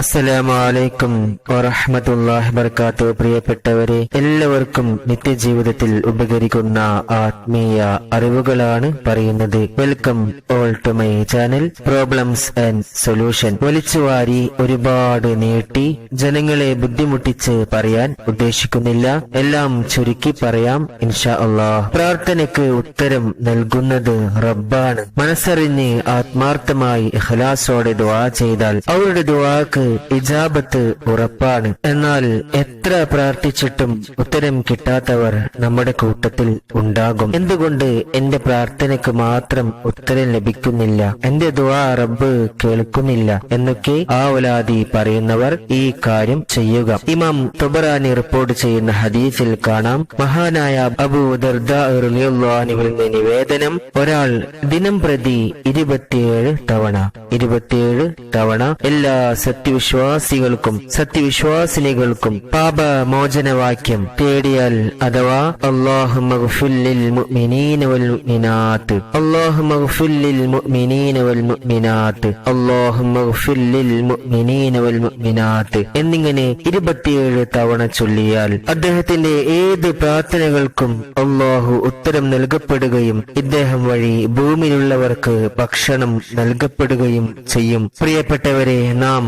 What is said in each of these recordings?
അസ്സലാമലൈക്കും വറഹമത്തല്ലാഹി വർക്കാത്തു പ്രിയപ്പെട്ടവരെ എല്ലാവർക്കും നിത്യജീവിതത്തിൽ ഉപകരിക്കുന്ന ആത്മീയ അറിവുകളാണ് പറയുന്നത്. Welcome all to my channel problems and solution. വലിച്ചുവാരി ഒരുപാട് നീട്ടി ജനങ്ങളെ ബുദ്ധിമുട്ടിച്ച് പറയാൻ ഉദ്ദേശിക്കുന്നില്ല. എല്ലാം ചുരുക്കി പറയാം ഇൻഷാ അള്ളാഹ്. പ്രാർത്ഥനയ്ക്ക് ഉത്തരം നൽകുന്നത് റബ്ബാണ്. മനസ്സറിഞ്ഞ് ആത്മാർത്ഥമായി ഇഖ്ലാസോടെ ദുആ ചെയ്താൽ അവരുടെ ദുആക്ക് ഇജാബത്ത് ഉറപ്പാണ്. എന്നാൽ എത്ര പ്രാർത്ഥിച്ചിട്ടും ഉത്തരം കിട്ടാത്തവർ നമ്മുടെ കൂട്ടത്തിൽ ഉണ്ടാകും. എന്തുകൊണ്ട് എന്റെ പ്രാർത്ഥനയ്ക്ക് മാത്രം ഉത്തരം ലഭിക്കുന്നില്ല? എന്റെ ദുആ റബ്ബ് കേൾക്കുന്നില്ല എന്നൊക്കെ ആ ഉലാദി പറയുന്നവർ ഈ കാര്യം ചെയ്യുക. ഇമാം തുബറാനി റിപ്പോർട്ട് ചെയ്യുന്ന ഹദീസിൽ കാണാം. മഹാനായ അബൂ ദർദാനിവരുടെ നിവേദനം ഒരാൾ ദിനം പ്രതി ഇരുപത്തിയേഴ് തവണ ഇരുപത്തിയേഴ് തവണ എല്ലാ സത്യവിശ്വാസികൾക്കും സത്യവിശ്വാസിനികൾക്കും പാപ മോചനവാക്യം തേടിയാൽ അഥവാ അള്ളാഹു മുഅ്മിനീന വൽ മുഅ്മിനാത്ത്. അള്ളാഹു മുഅ്മിനീന വൽ മുഅ്മിനാത്ത്. അള്ളാഹു മുഅ്മിനീന വൽ മുഅ്മിനാത്ത് എന്നിങ്ങനെ ഇരുപത്തിയേഴ് തവണ ചൊല്ലിയാൽ അദ്ദേഹത്തിന്റെ ഏത് പ്രാർത്ഥനകൾക്കും അള്ളാഹു ഉത്തരം നൽകപ്പെടുകയും ഇദ്ദേഹം വഴി ഭൂമിയിലുള്ളവർക്ക് ഭക്ഷണം നൽകപ്പെടുകയും ചെയ്യും. പ്രിയപ്പെട്ടവരെ നാം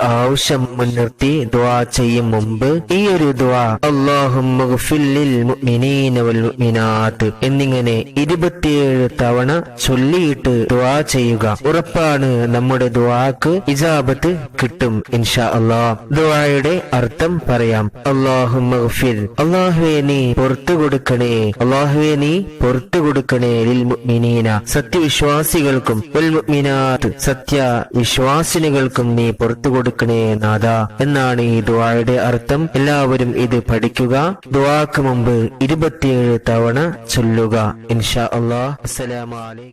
ആവശ്യം മുൻനിർത്തി ദ്വാ ചെയ്യും മുമ്പ് ഈ ഒരു ദ്വാ അള്ളാഹും എന്നിങ്ങനെ ഇരുപത്തിയേഴ് തവണ ചൊല്ലിയിട്ട് ദ്വാ ചെയ്യുക. ഉറപ്പാണ് നമ്മുടെ ദ്വാക്ക് ഇജാബത്ത് കിട്ടും ഇൻഷാ അള്ളാഹ് ദ്വായുടെ അർത്ഥം പറയാം. അള്ളാഹു അള്ളാഹുവെ നീ പുറത്തു കൊടുക്കണേ അള്ളാഹുവെ നീ പുറത്തു കൊടുക്കണേ സത്യവിശ്വാസികൾക്കും വൽ മുഅ്മിനാത്ത് സത്യ വിശ്വാസിനികൾക്കും നീ പുറത്തു കൊടുക്കണേ നാഥ എന്നാണ് ഈ ദുവായുടെ അർത്ഥം. എല്ലാവരും ഇത് പഠിക്കുക. ദുവാക്ക് മുമ്പ് ഇരുപത്തിയേഴ് തവണ ചൊല്ലുക. ഇൻഷാ അള്ളാഹ് അസ്സലാമു അലൈക്കും.